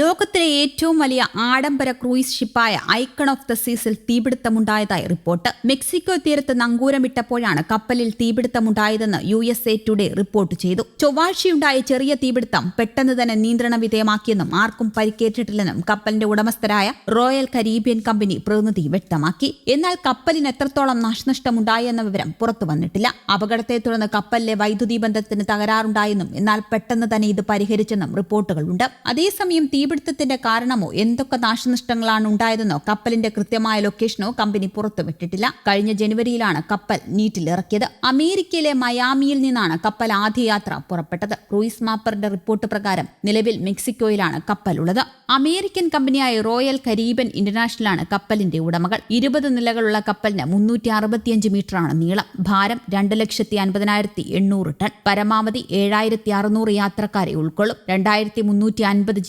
ലോകത്തിലെ ഏറ്റവും വലിയ ആഡംബര ക്രൂയിസ് ഷിപ്പായ ഐക്കൺ ഓഫ് ദ സീസിൽ തീപിടുത്തമുണ്ടായതായി റിപ്പോർട്ട്. മെക്സിക്കോ തീരത്ത് നങ്കൂരമിട്ടപ്പോഴാണ് കപ്പലിൽ തീപിടുത്തമുണ്ടായതെന്ന് U S A Today report ചെയ്തു. ചൊവ്വാഴ്ചയുണ്ടായ ചെറിയ തീപിടുത്തം പെട്ടെന്ന് തന്നെ നിയന്ത്രണ വിധേയമാക്കിയെന്നും ആർക്കും പരിക്കേറ്റിട്ടില്ലെന്നും കപ്പലിന്റെ ഉടമസ്ഥരായ റോയൽ കരീബിയൻ കമ്പനി പ്രതിനിധി വ്യക്തമാക്കി. എന്നാൽ കപ്പലിന് എത്രത്തോളം നാശനഷ്ടമുണ്ടായെന്ന വിവരം പുറത്തു വന്നിട്ടില്ല. അപകടത്തെ തുടർന്ന് കപ്പലിലെ വൈദ്യുതി ബന്ധത്തിന് തകരാറുണ്ടായെന്നും എന്നാൽ പെട്ടെന്ന് തന്നെ ഇത് പരിഹരിച്ചെന്നും റിപ്പോർട്ടുകളുണ്ട്. അതേസമയം തീപിടുത്തത്തിന്റെ കാരണമോ എന്തൊക്കെ നാശനഷ്ടങ്ങളാണ് ഉണ്ടായതെന്നോ കപ്പലിന്റെ കൃത്യമായ ലൊക്കേഷനോ കമ്പനി പുറത്തുവിട്ടിട്ടില്ല കഴിഞ്ഞ ജനുവരിയിലാണ് കപ്പൽ നീറ്റിലിറക്കിയത് അമേരിക്കയിലെ മയാമിയിൽ നിന്നാണ് കപ്പൽ ആദ്യ യാത്ര പുറപ്പെട്ടത്. ക്രൂയിസ് മാപ്പറിന്റെ റിപ്പോർട്ട് പ്രകാരം നിലവിൽ മെക്സിക്കോയിലാണ് കപ്പൽ ഉള്ളത് അമേരിക്കൻ കമ്പനിയായ റോയൽ കരീബൻ ഇന്റർനാഷണലാണ് കപ്പലിന്റെ ഉടമകൾ. ഇരുപത് നിലകളുള്ള കപ്പലിന് മുന്നൂറ്റി അറുപത്തിയഞ്ച് മീറ്ററാണ് നീളം. ഭാരം രണ്ട് ലക്ഷത്തി അൻപതിനായിരത്തി എണ്ണൂറ് ടൺ. പരമാവധി ഏഴായിരത്തി അറുന്നൂറ് യാത്രക്കാരെ ഉൾക്കൊള്ളും. രണ്ടായിരത്തി മുന്നൂറ്റി അൻപത്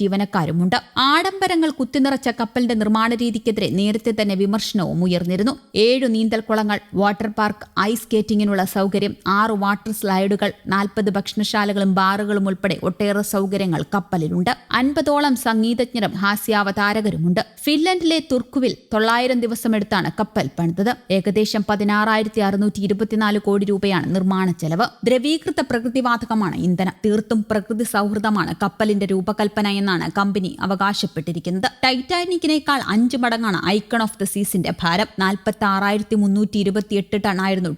ജീവനക്കാരുമുണ്ട് ആഡംബരങ്ങൾ കുത്തിനിറച്ച കപ്പലിന്റെ നിർമ്മാണ രീതിക്കെതിരെ നേരത്തെ തന്നെ വിമർശനവും ഉയർന്നിരുന്നു. ഏഴു നീന്തൽക്കുളങ്ങൾ വാട്ടർ പാർക്ക് ഐസ് സ്കേറ്റിംഗിനുള്ള സൗകര്യം ആറ് വാട്ടർ സ്ലൈഡുകൾ നാൽപ്പത് ഭക്ഷണശാലകളും ബാറുകളും ഉൾപ്പെടെ ഒട്ടേറെ സൗകര്യങ്ങൾ കപ്പലിലുണ്ട്. അൻപതോളം സംഗീതജ്ഞരും ഹാസ്യാവതാരകരുമുണ്ട്. ഫിൻലൻഡിലെ തുർക്കുവിൽ തൊള്ളായിരം ദിവസമെടുത്താണ് കപ്പൽ പണിതത്. ഏകദേശം പതിനാറായിരത്തി അറുന്നൂറ്റി ഇരുപത്തിനാല് കോടി രൂപയാണ് നിർമ്മാണ ചെലവ്. ദ്രവീകൃത പ്രകൃതിവാതകമാണ് ഇന്ധനം. തീർത്തും പ്രകൃതി സൗഹൃദമാണ് കപ്പലിന്റെ രൂപകൽപ്പന എന്നാണ് കമ്പനി അവകാശപ്പെട്ടിരിക്കുന്നത്. ടൈറ്റാനിക്കിനേക്കാൾ അഞ്ച് മടങ്ങാണ് ഐക്കൺ ഓഫ് ദ സീസിന്റെ ഭാരം. നാൽപ്പത്തി ആറായിരത്തി മുന്നൂറ്റി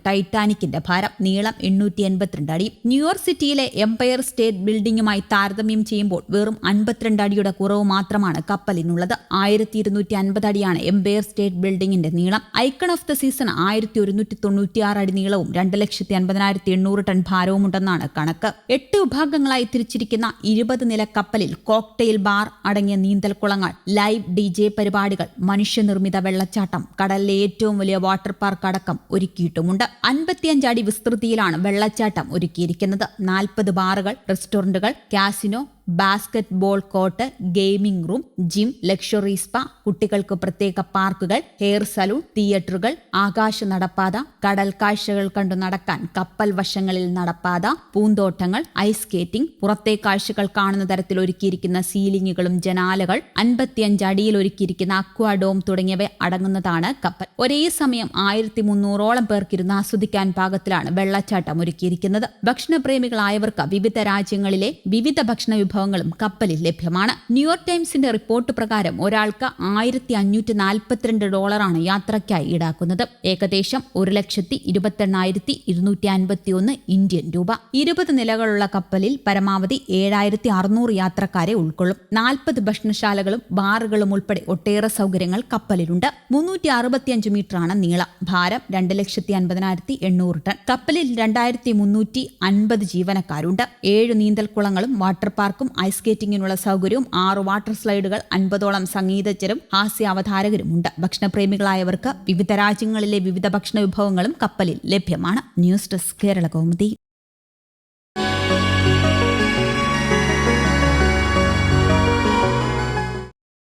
ടൈറ്റാനിക്കിന്റെ ഭാരം. നീളം എണ്ണൂറ്റി എൺപത്തിരണ്ട് അടി ന്യൂയോർക്ക് സിറ്റിയിലെ എംപയർ സ്റ്റേറ്റ് ബിൽഡിംഗുമായി താരതമ്യം ചെയ്യുമ്പോൾ വെറും അൻപത്തിരണ്ട് അടിയുടെ കുറവ് മാത്രമാണ് കപ്പലിനുള്ളത്. ആയിരത്തി ഇരുന്നൂറ്റി അൻപത് അടിയാണ് എംപയർ സ്റ്റേറ്റ് ബിൽഡിംഗിന്റെ നീളം. ഐക്കൺ ഓഫ് ദ സീസൺ ആയിരത്തി ഒരുന്നൂറ്റി തൊണ്ണൂറ്റിയാറ് അടി നീളവും രണ്ട് ലക്ഷത്തി അൻപതിനായിരത്തി എണ്ണൂറ് ടൺ ഭാരവുമുണ്ടെന്നാണ് കണക്ക്. എട്ട് വിഭാഗങ്ങളായി തിരിച്ചിരിക്കുന്ന ഇരുപത് നില കപ്പലിൽ കോക്ടെയിൽ ബാർ അടങ്ങിയ നീന്തൽക്കുളങ്ങൾ ലൈവ് ഡി ജെ പരിപാടികൾ മനുഷ്യനിർമ്മിത വെള്ളച്ചാട്ടം കടലിലെ ഏറ്റവും വലിയ വാട്ടർ പാർക്ക് അടക്കം ഒരുക്കിയിട്ടുമുണ്ട്. അൻപത്തിയഞ്ച് അടി വിസ്തൃതിയിലാണ് വെള്ളച്ചാട്ടം ഒരുക്കിയിരിക്കുന്നത്. നാൽപ്പത് ബാറുകൾ റെസ്റ്റോറന്റുകൾ casino basketball court gaming room gym luxury spa കുട്ടികൾക്ക് പ്രത്യേക പാർക്കുകൾ ഹെയർ സലൂൺ തിയേറ്ററുകൾ ആകാശ നടപ്പാത കടൽ കാഴ്ചകൾ കണ്ടു നടക്കാൻ കപ്പൽ വശങ്ങളിൽ നടപ്പാത പൂന്തോട്ടങ്ങൾ ഐസ് സ്കേറ്റിംഗ് പുറത്തെ കാഴ്ചകൾ കാണുന്ന തരത്തിൽ ഒരുക്കിയിരിക്കുന്ന സീലിംഗുകളും ജനാലകൾ അൻപത്തിയഞ്ച് അടിയിൽ ഒരുക്കിയിരിക്കുന്ന അക്വാഡോം തുടങ്ങിയവ അടങ്ങുന്നതാണ് കപ്പൽ. ഒരേ സമയം ആയിരത്തി മുന്നൂറോളം പേർക്കിരുന്ന് ആസ്വദിക്കാൻ പാകത്തിലാണ് വെള്ളച്ചാട്ടം ഒരുക്കിയിരിക്കുന്നത്. ഭക്ഷണപ്രേമികളായവർക്ക് വിവിധ രാജ്യങ്ങളിലെ വിവിധ ഭക്ഷണ വിഭവങ്ങളും കപ്പലിൽ ലഭ്യമാണ്. ന്യൂയോർക്ക് ടൈംസിന്റെ റിപ്പോർട്ട് പ്രകാരം ഒരാൾക്ക് ആയിരത്തി അഞ്ഞൂറ്റി നാൽപ്പത്തിരണ്ട് ഡോളറാണ് യാത്രയ്ക്കായി ഈടാക്കുന്നത്. ഏകദേശം ഒരു ലക്ഷത്തി ഇരുപത്തെണ്ണായിരത്തി ഇരുന്നൂറ്റി അൻപത്തി ഒന്ന് ഇന്ത്യൻ രൂപ. ഇരുപത് നിലകളുള്ള കപ്പലിൽ പരമാവധി ഏഴായിരത്തി അറുന്നൂറ് യാത്രക്കാരെ ഉൾക്കൊള്ളും. നാൽപ്പത് ഭക്ഷണശാലകളും ബാറുകളും ഉൾപ്പെടെ ഒട്ടേറെ സൗകര്യങ്ങൾ കപ്പലിലുണ്ട്. മുന്നൂറ്റി അറുപത്തിയഞ്ച് മീറ്ററാണ് നീളം. ഭാരം രണ്ട് ലക്ഷത്തി അൻപതിനായിരത്തി എണ്ണൂറ് ടൺ. കപ്പലിൽ രണ്ടായിരത്തി മുന്നൂറ്റി അൻപത് ജീവനക്കാരുണ്ട്. ഏഴ് നീന്തൽക്കുളങ്ങളും വാട്ടർ പാർക്കും ഐസ് സ്കേറ്റിംഗിനുള്ള സൗകര്യവും ആറ് വാട്ടർ സ്ലൈഡുകൾ അൻപതോളം സംഗീതജ്ഞരും ഹാസ്യ അവതാരകരുമുണ്ട് ഭക്ഷണപ്രേമികളായവർക്ക് വിവിധ രാജ്യങ്ങളിലെ വിവിധ ഭക്ഷണ വിഭവങ്ങളും കപ്പലിൽ ലഭ്യമാണ്. News desk Kerala Kaumudi.